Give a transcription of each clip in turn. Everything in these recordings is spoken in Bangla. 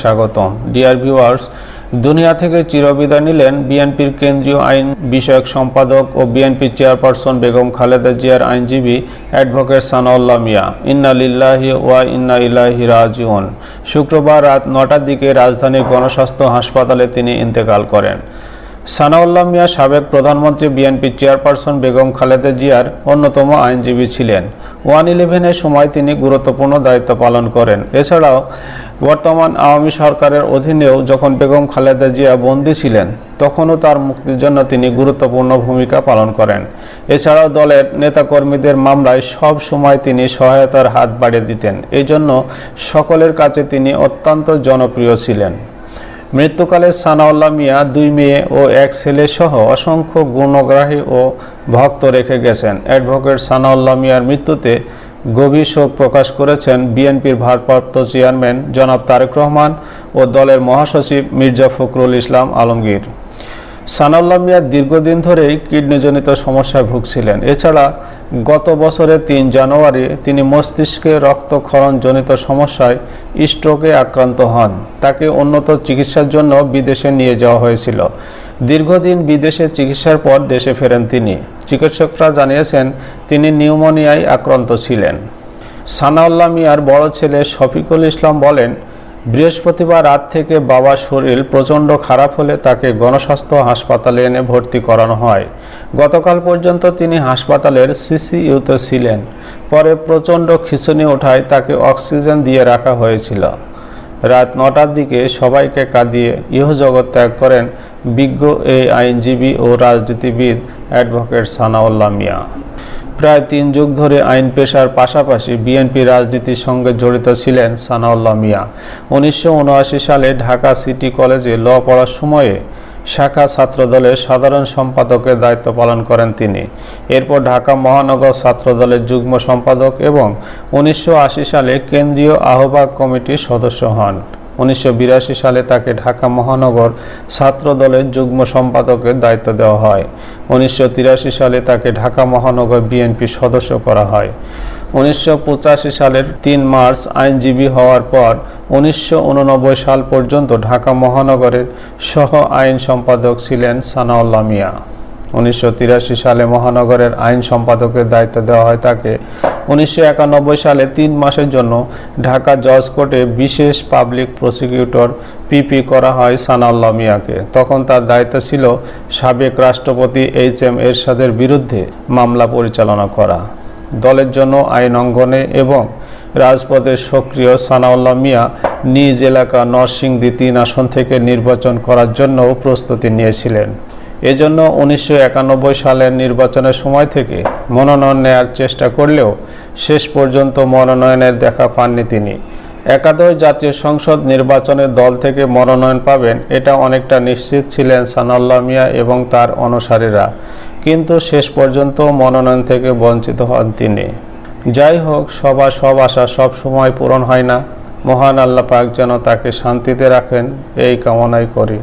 স্বাগতম। ডিয়ার ভিউয়ার্স দুনিয়া থেকে চিরবিদায় নিলেন বিএনপির কেন্দ্রীয় আইন বিষয়ক সম্পাদক ও বিএনপি চেয়ারপারসন বেগম খালেদা জিয়ার আইনজীবী অ্যাডভোকেট সানাউল্লাহ মিয়া। ইন্না লিল্লাহি ওয়া ইন্না ইলাহি রাজিউন। শুক্রবার রাত নটার দিকে রাজধানীর গণস্বাস্থ্য হাসপাতালে তিনি ইন্তেকাল করেন। সানাউল্লাহ মিয়া সাবেক প্রধানমন্ত্রী বিএনপি চেয়ারপারসন বেগম খালেদা জিয়ার অন্যতম আইনজীবী ছিলেন। ওয়ান ইলেভেনের সময় তিনি গুরুত্বপূর্ণ দায়িত্ব পালন করেন। এছাড়াও বর্তমান আওয়ামী সরকারের অধীনেও যখন বেগম খালেদা জিয়া বন্দী ছিলেন, তখনও তার মুক্তির জন্য তিনি গুরুত্বপূর্ণ ভূমিকা পালন করেন। এছাড়াও দলের নেতাকর্মীদের মামলায় সব সময় তিনি সহায়তার হাত বাড়িয়ে দিতেন। এই জন্য সকলের কাছে তিনি অত্যন্ত জনপ্রিয় ছিলেন। মৃত্যুকালে সানাউল্লাহ মিয়া দুই মেয়ে ও এক ছেলে সহ অসংখ্য গুণগ্রাহী ও ভক্ত রেখে গেছেন। অ্যাডভোকেট সানাউল্লাহ মিয়ার মৃত্যুতে গভীর শোক প্রকাশ করেছেন বিএনপির ভারপ্রাপ্ত চেয়ারম্যান জনাব তারেক রহমান ও দলের মহাসচিব মির্জা ফখরুল ইসলাম আলমগীর। সানাউল্লাহ মিয়া দীর্ঘদিন ধরেই কিডনিজনিত সমস্যায় ভুগছিলেন। এছাড়া গত বছরের তিন জানুয়ারি তিনি মস্তিষ্কে রক্তক্ষরণজনিত সমস্যায় স্ট্রোকে আক্রান্ত হন। তাকে উন্নত চিকিৎসার জন্য বিদেশে নিয়ে যাওয়া হয়েছিল। দীর্ঘদিন বিদেশে চিকিৎসার পর দেশে ফেরেন তিনি। চিকিৎসকরা জানিয়েছেন, তিনি নিউমোনিয়ায় আক্রান্ত ছিলেন। সানাউল্লাহ মিয়ার বড় ছেলে শফিকুল ইসলাম বলেন বৃহস্পতিবার রাত থেকে বাবার শরীর প্রচণ্ড খারাপ হলে তাকে গণস্বাস্থ্য হাসপাতালে এনে ভর্তি করানো হয়। গতকাল পর্যন্ত তিনি হাসপাতালের সিসিইউতে ছিলেন। পরে প্রচণ্ড খিঁচুনি ওঠায় তাকে অক্সিজেন দিয়ে রাখা হয়েছিল। রাত নটার দিকে সবাইকে কাঁদিয়ে ইহজগৎ ত্যাগ করেন বিজ্ঞ এই আইনজীবী ও রাজনীতিবিদ অ্যাডভোকেট সানাউল্লাহ মিয়া। প্রায় তিন যুগ ধরে আইন পেশার পাশাপাশি বিএনপি রাজনীতির সঙ্গে জড়িত ছিলেন সানাউল্লাহ মিয়া। উনিশশো উনআশি সালে ঢাকা সিটি কলেজে ল পড়ার সময়ে শাখা ছাত্রদলের সাধারণ সম্পাদকের দায়িত্ব পালন করেন তিনি। এরপর ঢাকা মহানগর ছাত্রদলের যুগ্ম সম্পাদক এবং উনিশশো আশি সালে কেন্দ্রীয় আহ্বায়ক কমিটির সদস্য হন। উনিশশো বিরাশি সালে তাকে ঢাকা মহানগর ছাত্র দলের যুগ্ম সম্পাদকের দায়িত্ব দেওয়া হয়। উনিশশো তিরাশি সালে তাকে ঢাকা মহানগর বিএনপির সদস্য করা হয়। উনিশশো পঁচাশি সালের তিন মার্চ আইনজীবী হওয়ার পর উনিশশো উননব্বই সাল পর্যন্ত ঢাকা মহানগরের সহ আইন সম্পাদক ছিলেন সানাউল্লা মিয়া। উনিশশো তিরাশি সালে মহানগরের আইন সম্পাদকের দায়িত্ব দেওয়া হয় তাকে উনিশশো একানব্বই সালে তিন মাসের জন্য ঢাকা জজ কোর্টে বিশেষ পাবলিক প্রসিকিউটর পিপি করা হয় সানাউল্লাহ মিয়াকে। তখন তার দায়িত্ব ছিল সাবেক রাষ্ট্রপতি এইচ এম এরশাদের বিরুদ্ধে মামলা পরিচালনা করা। দলের জন্য আইন অঙ্গনে এবং রাজপথে সক্রিয় সানাউল্লাহ মিয়া নিজ এলাকা নরসিংদী তিন আসন থেকে নির্বাচন করার জন্যও প্রস্তুতি নিয়েছিলেন। এজন্য উনিশশো একানব্বই সালের নির্বাচনের সময় থেকে মনোনয়ন নেয়ার চেষ্টা করলেও শেষ পর্যন্ত মনোনয়নের দেখা পাননি তিনি। একাদশ জাতীয় সংসদ নির্বাচনে দল থেকে মনোনয়ন পাবেন এটা অনেকটা নিশ্চিত ছিলেন সানাল্লাহ মিয়া এবং তার অনুসারীরা। কিন্তু শেষ পর্যন্ত মনোনয়ন থেকে বঞ্চিত হন তিনি। যাই হোক, সবার সব আশা সব সময় পূরণ হয় না। মহান আল্লাহ পাক যেন তাকে শান্তিতে রাখেন, এই কামনাই করি।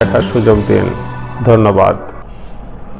দেখার সুযোগ দিন। ধন্যবাদ।